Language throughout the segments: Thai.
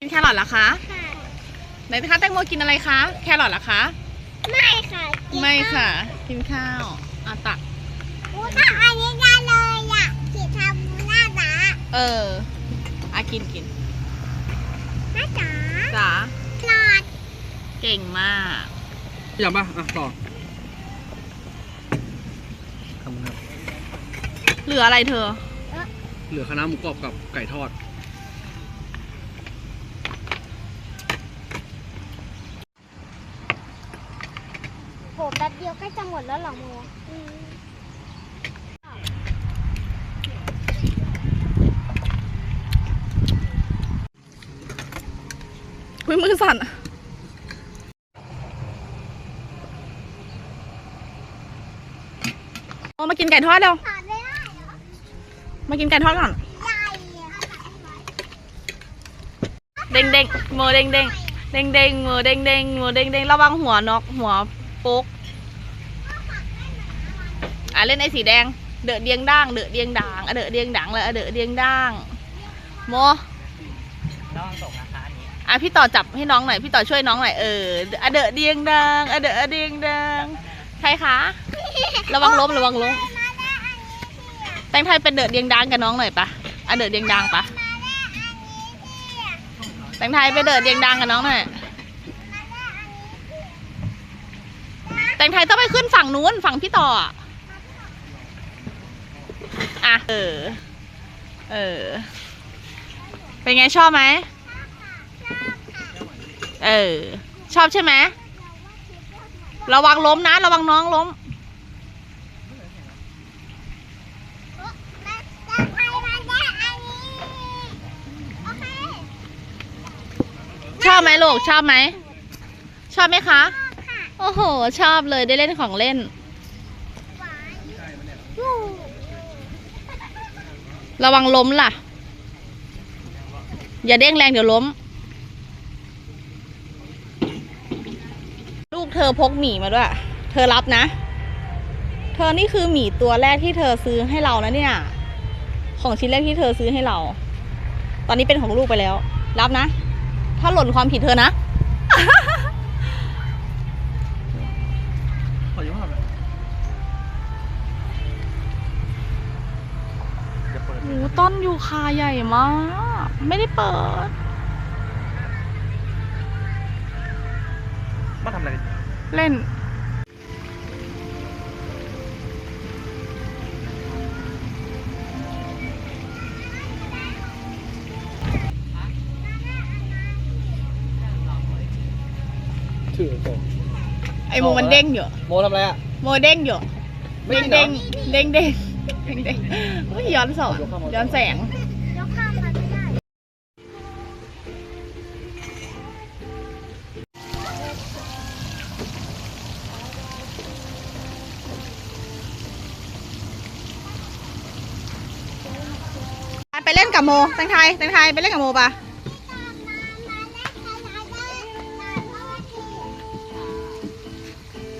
กินแครอทเหรอคะค่ะไหนคะแตงโมกินอะไรคะ แครอทเหรอคะ ไม่ค่ะกินไม่ค่ะ กินข้าวอาตักอู้ถ้าอันนี้ได้เลยอะขีดทำหน้าตาเอออากินกินหน้าตาจ๋าหลอดเก่งมาก อย่างป่ะอะต่อทำครับเหลืออะไรเธอ เหลือคณะน้าหมูกรอบกับไก่ทอด หแป๊บเดียวก็จะหมดแล้วเหรอโมอืมพุ้ยมือสั่นอะเอามากินไก่ทอดเร็วถอดไม่ได้เหรอมากินไก่ทอดก่อน ใหญ่อะเด้งเด้งมือเด้งเด้งเด้งเด้งมือเด้งเด้งมือเด้งเด้งระวังหัวนกหัว ปุ๊กอะเล่นไอ้สีแดง เดอะเดียงด่าง เดอะเดียงด่างอะเดอะเดียงด่างเลยอะเดอะเดียงด่างโมระวังตกนะคะอันนี้อะพี่ต่อจับให้น้องหน่อยพี่ต่อช่วยน้องหน่อยเอออะเดอะเดียงด่างอะเดอะเดียงด่างใครคะระวังล้มระวังล้มแตงไทยเป็นเดอะเดียงด่างกับน้องหน่อยปะอะเดอะเดียงด่างปะแตงไทยไปเดอะเดียงด่างกับน้องหน่อย แตงไทยต้องไปขึ้นฝั่งนู้นฝั่งพี่ต่ออะอะ เออ เออ เป็นไงชอบไหม เออ ชอบใช่ไหม ระวังล้มนะ ระวังน้องล้ม ชอบไหมลูก ชอบไหม ชอบไหมคะ โอ้โห ชอบเลยได้เล่นของเล่น ระวังล้มล่ะ อย่าเด้งแรงเดี๋ยวล้ม ลูกเธอพกหมีมาด้วย เธอรับนะ เธอนี่คือหมีตัวแรกที่เธอซื้อให้เรานะเนี่ย ของชิ้นแรกที่เธอซื้อให้เรา ตอนนี้เป็นของลูกไปแล้ว รับนะ ถ้าหล่นความผิดเธอนะ หต้นยูคาใหญ่มาก ไม่ได้เปิด มาทำอะไรกันเล่น ถือโตไอโมมันเด้งอยู่โมทำอะไรอะ โมเด้งอยู่ไม่เด้งเด้เด้งงเหรอเด้งเด้ง เด้งเด้งอุ๊ยย้อนสอนย้อนแสง ยกข้ามมาไม่ได้ไปเล่นกับโมแตงไทยแตงไทยไปเล่นกับโมปะ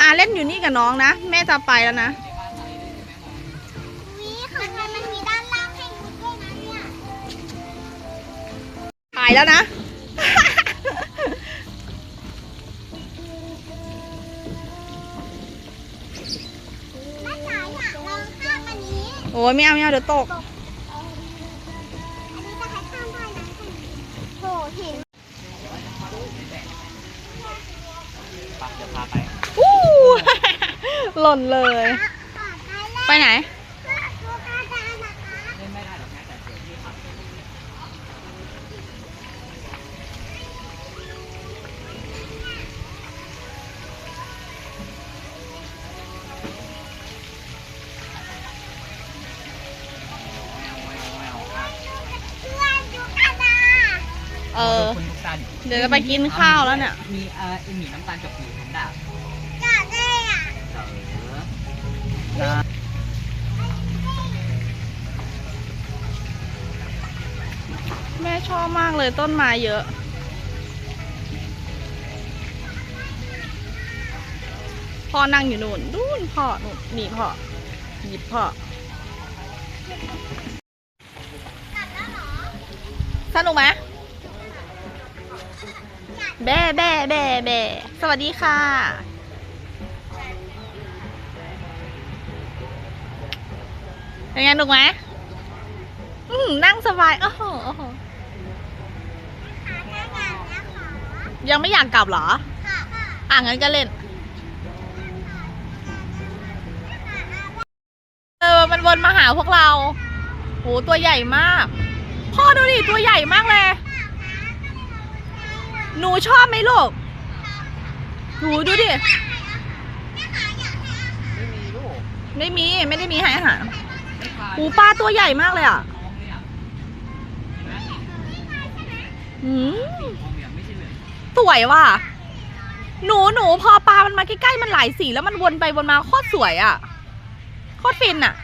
อ่าเล่นอยู่นี่กับน้องนะ แม่จะไปแล้วนะายแล้วนะแม่จ๋าอยากลองข้ามอันนี้โอ้ยไม่เอาไม่เอาเดี๋ยวตกอันนี้จะให้ข้ามได้นะโหเห็นปะเดี๋ยวพาไปวู้หล่นเลยปอดไปแล้วไปไหน เออคุณลูกตาลเดี๋ยวจะไปกินข้าวแล้วเนี่ย มีเอ่อหมีน้ำตาลกับหมีแพนด้าจะได้อะเออนะแม่ชอบมากเลยต้นไม้เยอะ พ่อนั่งอยู่นู่นนู่นพ่อนู่นนี่พ่อหยิบพ่อสนุกไหม แบ่แบ่แบ่แบ่สวัสดีค่ะ เป็นไงหนุกไหมอืมนั่งสบายโอ้โหโอ้โหยังไม่อยากกลับเหรอ อะงั้นก็เล่น เออ มันวนมาหาพวกเรา โห ตัวใหญ่มาก พ่อดูดิ ตัวใหญ่มากเลย หนูชอบไหมลูกหนูดูดิ ไม่มีลูกไม่มี ไม่ได้มีให้อาหารไม่ปลาหูปลาตัวใหญ่มากเลยอะท้องเลยอะเห็นไหมอืมท้องเนี่ยไม่ใช่เลยสวยว่ะ หนูหนูพอปลามันมาใกล้ๆมันหลายสีแล้วมันวนไปวนมาโคตรสวยอะ โคตรฟินอะ